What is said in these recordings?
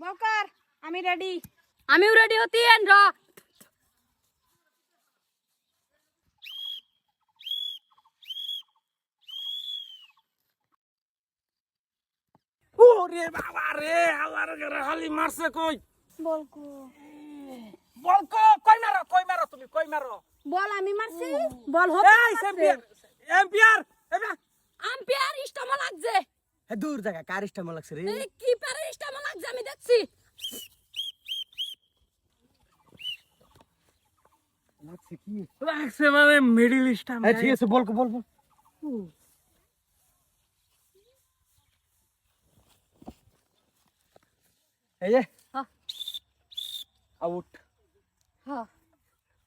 হতেন? আমি রেডি আমিও রেডি হতেন র। ওরে বাবা রে আল্লাহর ঘরে হালি মারছে কই? বলকো। বল কো কই মারো কই মারো তুমি কই মারো? বল আমি মারছি? বল হতে এই এম্পিয়ার এম্পিয়ার এবা আম্পিয়ার ইস্টামা লাগছে। দূর জায়গা কার ইষ্ট আমার লাগছে রে? এই কিপারের ইস্টামা লাগছে আমি দেখছি লাগছে কি লাগছে মানে মিডল ইস্টাম হ্যাঁ ঠিক আছে বল বল বল। এই যে। হ্যাঁ। আউট হ্যাঁ।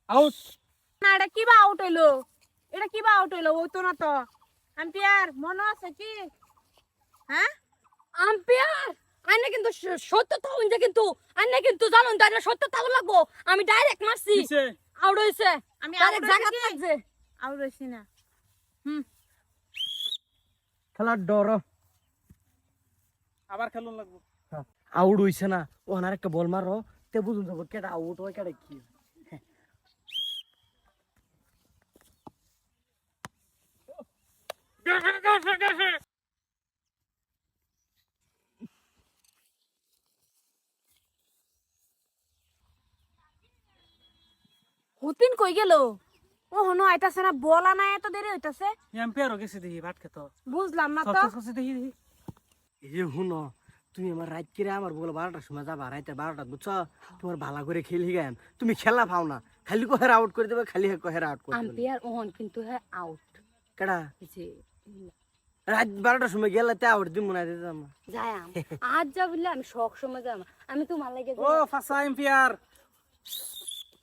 আউট না এটা কিবা আউট হইল? এটা কিবা আউট হইল? ওই তো না তো। আম্পিয়ার মনে আছে কি? হ্যাঁ? আম্পিয়ার আইনে কিন্তু সত্য থাকুন যে কিন্তু আইনে কিন্তু জানুন তাই সত্য থাকুন লাগবো। আমি ডাইরেক্ট মারছি। আউট হইছে। আমি জায়গা আউট হইছি না। হুম। খেলার ডর। আবার খেলুন লাগবো। আউট হইছে না। ও একটা বল মারো। তে বুঝুন যাব কেটা আউট হয় কেটে কি হতিন কই গেল? ও হনো আইতাছে না বলা না এত দেরি হইতাছে। এম্পিয়ারও গেছে দেখি ভাত খেত। বুঝলাম না তো। সব সব দেখি দেখি। এই হুনো তুমি আমার রাত কিরে আমার বলে বারোটার সময় যাবা রাইতে বারোটা বুঝছ? তোমার ভালো করে খেলি গান তুমি খেলা পাও না খালি কহের আউট করে দেবে খালি কহের আউট করে আম্পিয়ার ওহন কিন্তু হ্যাঁ আউট কেডা? যে রাত বারোটার সময় গেলে তে আউট দিব না দিতাম যায় আজ যা বললে আমি সব সময় যাব আমি তোমার লাগে ও ফাসা এম্পিয়ার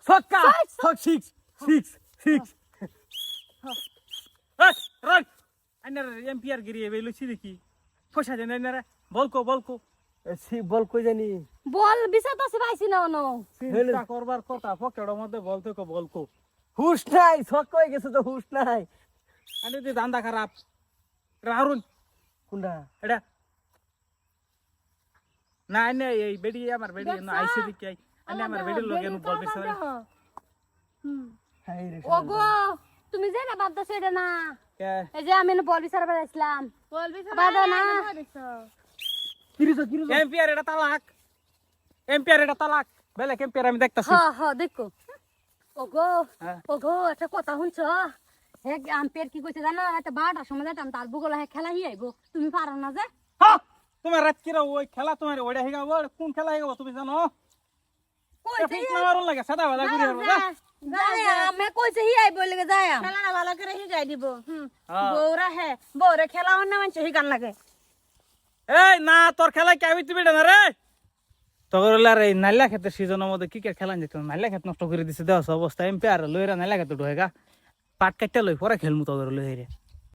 ছক্কা ছক সিক্স সিক্স সিক্স রান আইনার এম্পিয়ার গিরি এবে লুচি দেখি পয়সা দেন আইনারা বলকো বলকো বল কই জানি বল বিছা তো পাইছি না অনো চিন্তা করবার কথা পকেটের মধ্যে বলতে কো বলকো হুশ নাই ছক হয়ে গেছে তো হুশ নাই। আরে দি দান্দা খারাপ রাহুন কোনটা এটা না আইনে এই বেডি আমার বেডি না আইসে দিকে আই আইনে আমার বেডির লগে ওগো তুমি যে না বাদ দাও এটা না। এই যে আমি বল বিচার বেড়াইছিলাম বলবি বাদা না। কিরিছো কিরিছো এম্পিয়ার এটা তালাক। এম্পিয়ার এটা তালাক। বেলে এম্পিয়ার আমি দেখতাছি। হ হ দেখো। ওগো হ্যাঁ। ওগো একটা কথা শুনছ? হে আম্পিয়ার কি কইছে জানো? বারোটার সময় তার বুগল হে খেলা হি আইবো তুমি পারো না যে? হ্যাঁ তোমার রাত কিরা ওই খেলা তোমার ওইটা হিগাবো কোন খেলা হিগাবো তুমি জানো? কইছে ফিট না মারুন লাগে সাদা বালা ঘুরে হব যায় আমি কইছে হি লাগে যায় খেলা ভালো করে হিগাই দিব। বউরা হে বউরে খেলা হিগান লাগে। এই না তোর খেলা কি আমি তুমি না রে? তখন এই নাল্লা ক্ষেত্রে সিজনের মধ্যে ক্রিকেট খেলা যেত? নাল্লা ক্ষেত নষ্ট করে দিছে দেওয়া অবস্থা এম্পিয়ার লইরা নাল্লা ক্ষেত্রে ঢোকা পাট কাটতে লই পরে খেলমু তোদের লই রে।